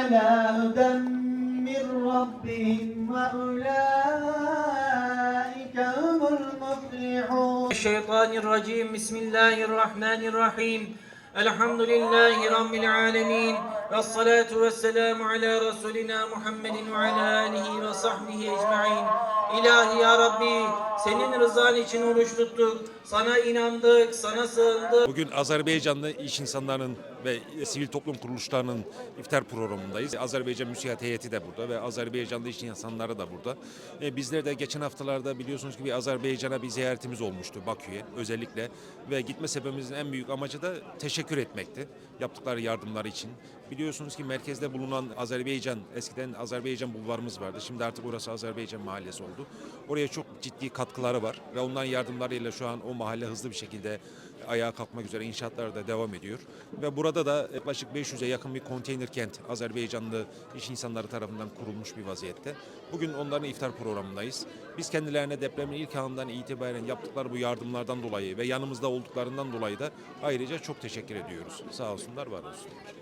على هدى من ربهم وأولئك هم المفلحون. الشيطان الرجيم. بسم الله الرحمن الرحيم. الحمد لله رب العالمين. والصلاة والسلام على رسولنا محمد وعلى آله وصحبه أجمعين. إلهي يا ربي senin rızan için oruç tuttuk. Sana inandık, sana sığındık. Bugün Azerbaycanlı iş insanlarının ve sivil toplum kuruluşlarının iftar programındayız. Azerbaycan Müsiat heyeti de burada ve Azerbaycanlı iş insanları da burada. E, bizler de geçen haftalarda biliyorsunuz ki bir Azerbaycan'a bir ziyaretimiz olmuştu Bakü'ye özellikle. Ve gitme sebebimizin en büyük amacı da teşekkür etmekti yaptıkları yardımlar için. Biliyorsunuz ki merkezde bulunan Azerbaycan, eskiden Azerbaycan bulvarımız vardı. Şimdi artık orası Azerbaycan mahallesi oldu. Oraya çok ciddi katkıları var ve onların yardımlarıyla şu an o mahalle hızlı bir şekilde ayağa kalkmak üzere inşaatlar da devam ediyor. Ve burada da yaklaşık 500'e yakın bir konteyner kent Azerbaycanlı iş insanları tarafından kurulmuş bir vaziyette. Bugün onların iftar programındayız. Biz kendilerine depremin ilk anından itibaren yaptıkları bu yardımlardan dolayı ve yanımızda olduklarından dolayı da ayrıca çok teşekkür ediyoruz. Sağ olsunlar, var olsunlar.